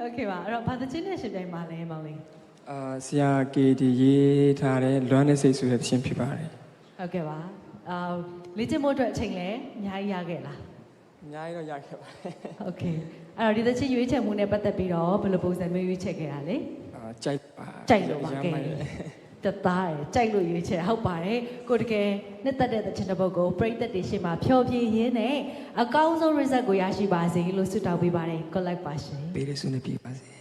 โอเคပါအဲ့တော့ဘာသချင်းနဲ့ရှင်ပြိုင်ပါလဲမောင်လေး အာဆရာကေဒီရေးထားတဲ့လွမ်းတဲ့စိတ်ဆိုတဲ့သချင်းဖြစ်ပါတယ် ဟုတ်ကဲ့ပါအာလေ့ကျင့်ဖို့အတွက်အချိန်လဲအများကြီးရခဲ့လား အများကြီးတော့ရခဲ့ပါတယ် โอเคအဲ့တော့ဒီသချင်းရွေးချယ်မှုနဲ့ပတ်သက်ပြီးတော့ဘယ်လိုပုံစံမျိုးရွေးချယ်ခဲ့တာလဲ အာကြိုက်ပါ ကြိုက်လို့ပါ ရမ်း ကဲ မိုက် တယ်တသားရယ်ကြိုက်လို့ရွေးချယ်ဟုတ်ပါတယ်ကိုတကယ်နှစ်သက်တဲ့သချင်းတစ်ပုဒ်ကိုပရိသတ်တွေရှေ့မှာဖျော်ဖြေရင်းနဲ့အကောင်းဆုံး result ကိုရရှိပါစေလို့ဆုတောင်းပေးပါတယ် collect ပါရှင်ပေးရဆုနေပြပါစေ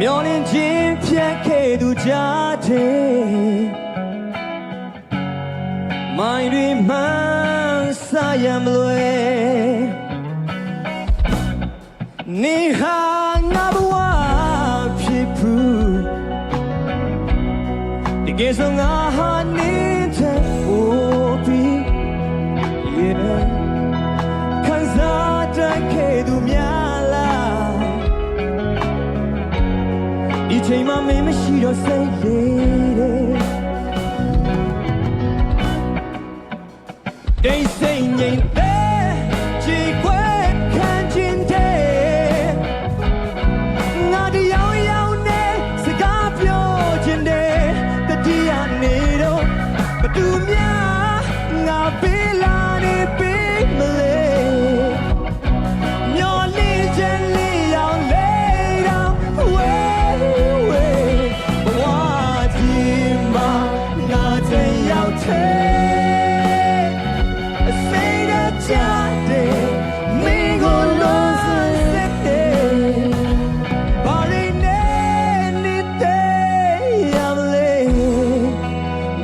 မျောလင်းခြင်းဖြတ်ခဲ့သူကြတဲ့မိုင်းတွေမှန်းဆရမလွယ်နေဟာငါဘဝဖြစ်ဘူးတကယ်ဆိုငါ င်းမ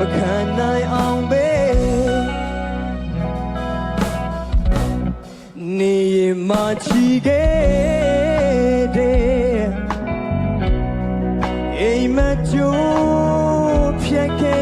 မခံနိုင်အောင်ပဲနေရင်မချီခဲ့တဲ့အိမ်မကျိုးဖြတ်ခဲ့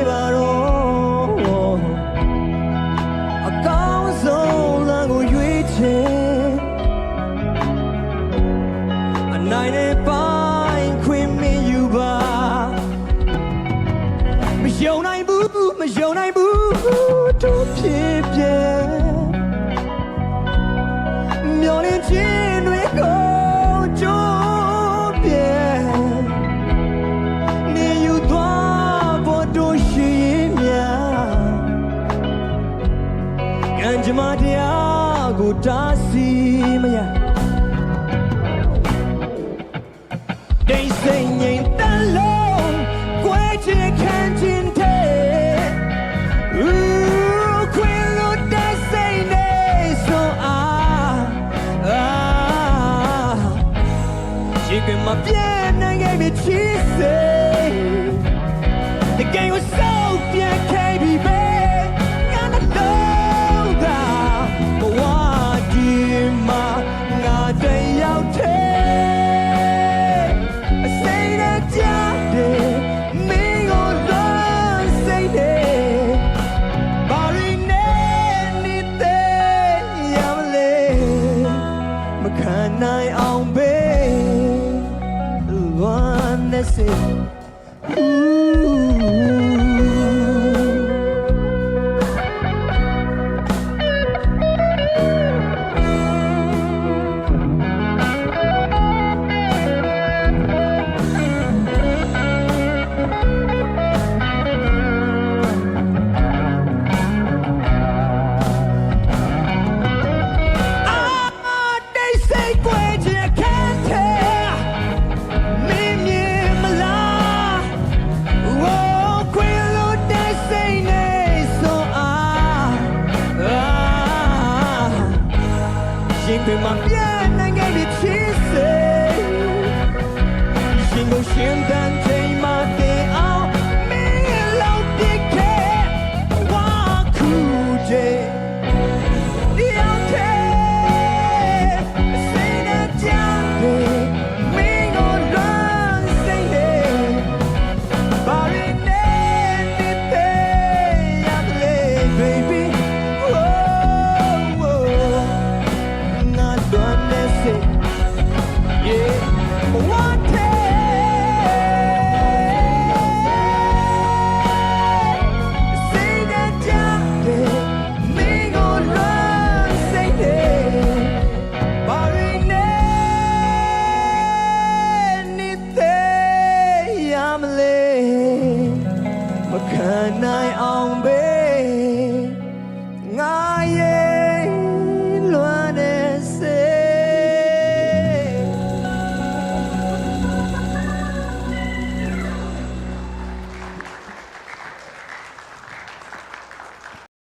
မ္မာတရားကိုတားဆီးမရဒိတ်စိတ်ငြိမ်တလုံးကွဲချင်ခံခြင်းတဲ့ဦးခွင်လို့တဲ့စိတ်နဲ့ဆိုအားအာရှင်ကမပြည့်နိုင်ခဲ့ပြီချစ်စေ မ်းနေစေအာ de night.